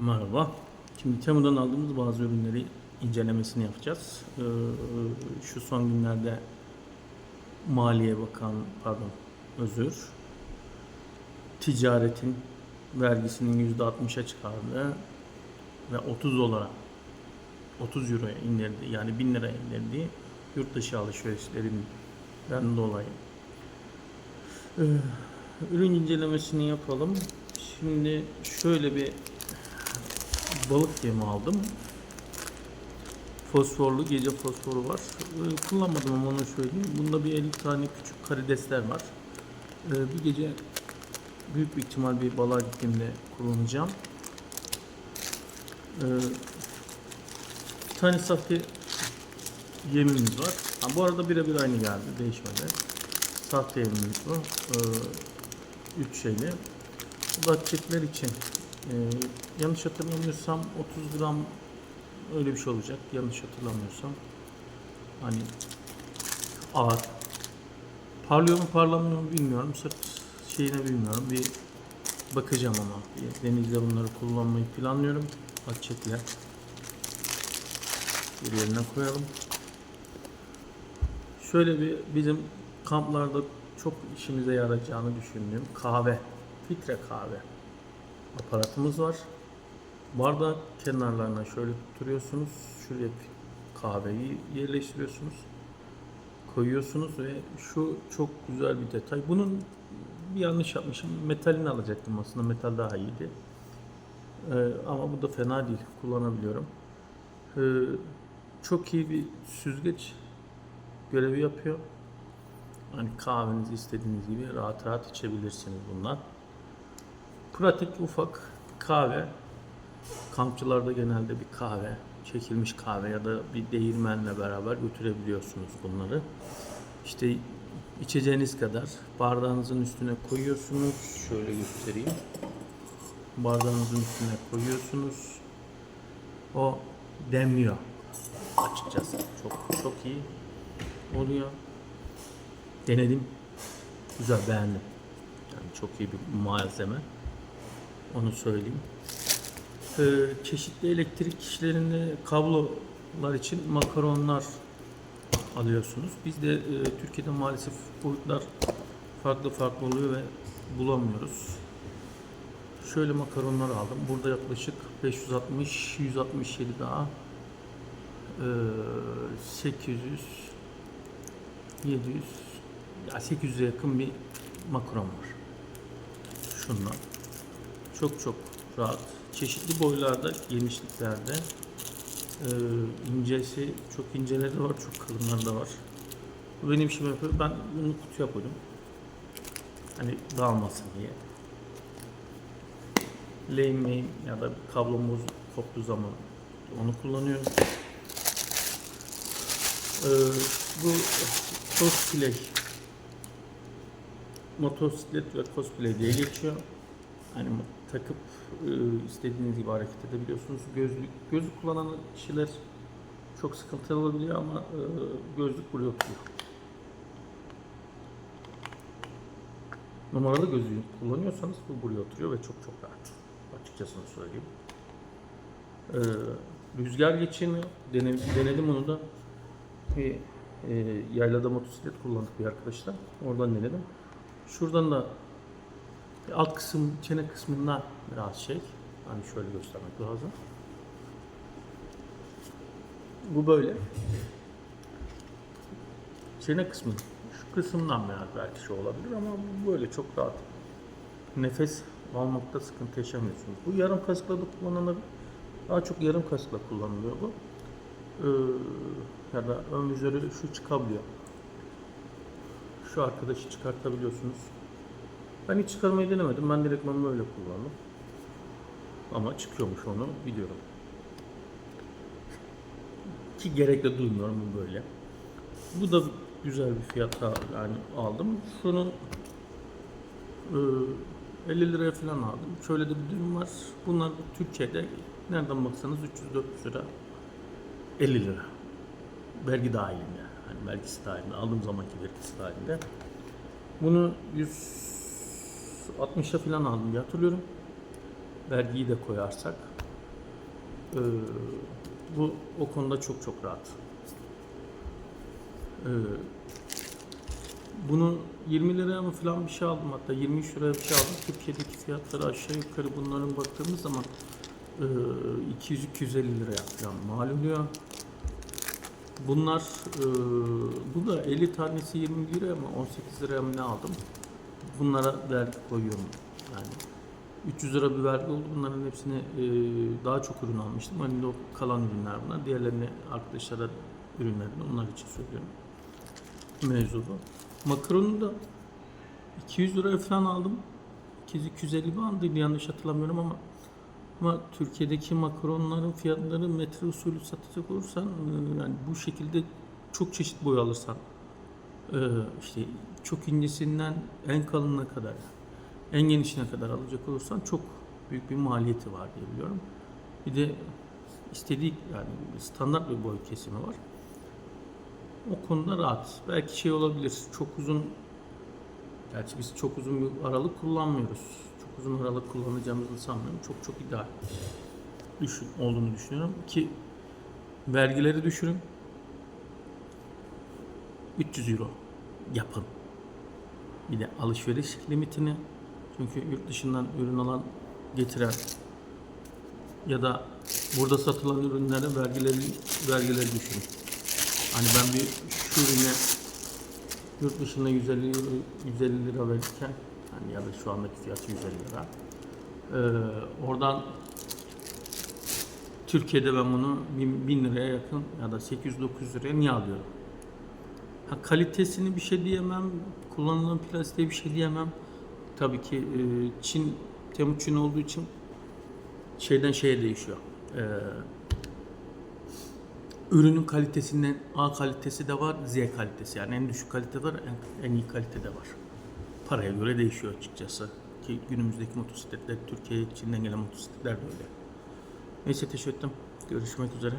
Merhaba. Şimdi Temu'dan aldığımız bazı ürünleri incelemesini yapacağız. Ee, şu son günlerde Maliye Bakan, pardon, özür, ticaretin vergisinin %60'a çıkardığı ve 30 dolara, 30 euroya indirdiği, yani 1000 liraya indirdiği yurt dışı alışverişlerinden dolayı. Ee, ürün incelemesini yapalım. Şimdi şöyle bir balık yemi aldım. Fosforlu gece fosforu var. Ee, kullanmadım ama onu söyleyeyim. Bunda bir 50 tane küçük karidesler var. Ee, bir gece büyük bir ihtimal bir balığa gittiğimde kullanacağım. Ee, bir tane sahte yemimiz var. Ha, bu arada birebir aynı geldi. Değişmedi. Sahte yemimiz bu. Ee, üç şeyli. Bu da çiftler için ee, yanlış hatırlamıyorsam 30 gram öyle bir şey olacak. Yanlış hatırlamıyorsam. Hani ağır. Parlıyor mu parlamıyor mu bilmiyorum. Sırt şeyine bilmiyorum. Bir bakacağım ama. Denizde bunları kullanmayı planlıyorum. Açıklar. Bir yerine koyalım. Şöyle bir bizim kamplarda çok işimize yarayacağını düşündüğüm kahve. Filtre kahve aparatımız var. Bardak kenarlarına şöyle tutturuyorsunuz. Şuraya kahveyi yerleştiriyorsunuz. Koyuyorsunuz ve şu çok güzel bir detay. Bunun bir yanlış yapmışım. Metalini alacaktım aslında. Metal daha iyiydi. Ee, ama bu da fena değil. Kullanabiliyorum. Ee, çok iyi bir süzgeç görevi yapıyor. Hani kahvenizi istediğiniz gibi rahat rahat içebilirsiniz bundan. Pratik ufak kahve. Kampçılarda genelde bir kahve, çekilmiş kahve ya da bir değirmenle beraber götürebiliyorsunuz bunları. İşte içeceğiniz kadar bardağınızın üstüne koyuyorsunuz. Şöyle göstereyim. Bardağınızın üstüne koyuyorsunuz. O demliyor. Açıkçası çok çok iyi oluyor. Denedim. Güzel beğendim. Yani çok iyi bir malzeme. Onu söyleyeyim. Ee, çeşitli elektrik işlerinde kablolar için makaronlar alıyorsunuz. Bizde e, Türkiye'de maalesef boyutlar farklı farklı oluyor ve bulamıyoruz. Şöyle makaronlar aldım. Burada yaklaşık 560 167 daha e, 800 700 ya 800'e yakın bir makaron var. Şundan. Çok çok rahat. Çeşitli boylarda, genişliklerde. Ee, incesi, çok inceleri var, çok kalınları da var. Bu benim işimi yapıyor. Ben bunu kutuya koydum. Hani dağılmasın diye. Main ya da kablomuz koptuğu zaman onu kullanıyorum. Ee, bu cosplay motosiklet ve cosplay diye geçiyor. Hani takıp e, istediğiniz gibi hareket edebiliyorsunuz. Gözlük gözlük kullanan kişiler çok sıkıntılı olabiliyor ama e, gözlük buraya oturuyor. Numaralı gözlük kullanıyorsanız bu buraya oturuyor ve çok çok rahat. Açıkçası söyleyeyim. E, rüzgar geçirmiyor. Denedim, denedim onu da. Bir e, yaylada motosiklet kullandık bir arkadaşla. Oradan denedim. Şuradan da alt kısım, çene kısmından biraz şey. Hani şöyle göstermek lazım. Bu böyle. Çene kısmı. Şu kısımdan biraz belki şey olabilir ama böyle çok rahat. Nefes almakta sıkıntı yaşamıyorsunuz. Bu yarım kaskla da kullanılabilir. Daha çok yarım kaskla kullanılıyor bu. Ee, ya da ön vizörü şu çıkabiliyor. Şu arkadaşı çıkartabiliyorsunuz. Ben hiç çıkarmayı denemedim. Ben direktmanı böyle kullandım. Ama çıkıyormuş onu biliyorum. Ki gerek de duymuyorum bu böyle. Bu da güzel bir fiyata yani aldım. Şunun e, 50 liraya falan aldım. Şöyle de bir durum var. Bunlar Türkiye'de nereden baksanız 300-400 lira 50 lira. Vergi dahilinde. Hani vergisi dahilinde. Aldığım zamanki vergisi dahilinde. Bunu 160'a falan aldım diye hatırlıyorum. Vergiyi de koyarsak Ee, bu o konuda çok çok rahat. Ee, bunu 20 liraya mı falan bir şey aldım hatta 23 liraya bir şey aldım. Türkiye'deki fiyatları aşağı yukarı bunların baktığımız zaman e, 200-250 liraya falan mal oluyor. Bunlar e, bu da 50 tanesi 20 liraya mı 18 liraya mı ne aldım. Bunlara vergi koyuyorum yani. 300 lira bir vergi oldu. Bunların hepsini e, daha çok ürün almıştım. Hani o kalan ürünler bunlar. Diğerlerini arkadaşlara ürünlerini onlar için söylüyorum. Mevzu bu. Makaronu da 200 liraya falan aldım. 200-250 bandıydı yanlış hatırlamıyorum ama ama Türkiye'deki makaronların fiyatları metre usulü satacak olursan e, yani bu şekilde çok çeşit boy alırsan işte çok incesinden en kalınına kadar en genişine kadar alacak olursan çok büyük bir maliyeti var diye biliyorum. Bir de istediği yani standart bir boy kesimi var. O konuda rahat. Belki şey olabilir. Çok uzun Gerçi biz çok uzun bir aralık kullanmıyoruz. Çok uzun aralık kullanacağımızı sanmıyorum. Çok çok ideal düşün, olduğunu düşünüyorum ki vergileri düşürün. 300 euro yapın. Bir de alışveriş limitini çünkü yurt dışından ürün alan getiren ya da burada satılan ürünlere vergileri vergileri düşürün. Hani ben bir şu ürüne yurt dışında 150 lira, 150 lira verirken hani ya da şu andaki fiyatı 150 lira. Ee, oradan Türkiye'de ben bunu 1000, 1000 liraya yakın ya da 800-900 liraya niye alıyorum? Ha, kalitesini bir şey diyemem, kullanılan plastiğe bir şey diyemem. Tabii ki e, Çin, Temmuz Çin olduğu için şeyden şeye değişiyor. Ee, ürünün kalitesinden A kalitesi de var, Z kalitesi. Yani en düşük kalite var, en, en iyi kalite de var. Paraya göre değişiyor açıkçası. Ki günümüzdeki motosikletler, Türkiye, Çin'den gelen motosikletler de öyle. Neyse teşekkür ederim. Görüşmek üzere.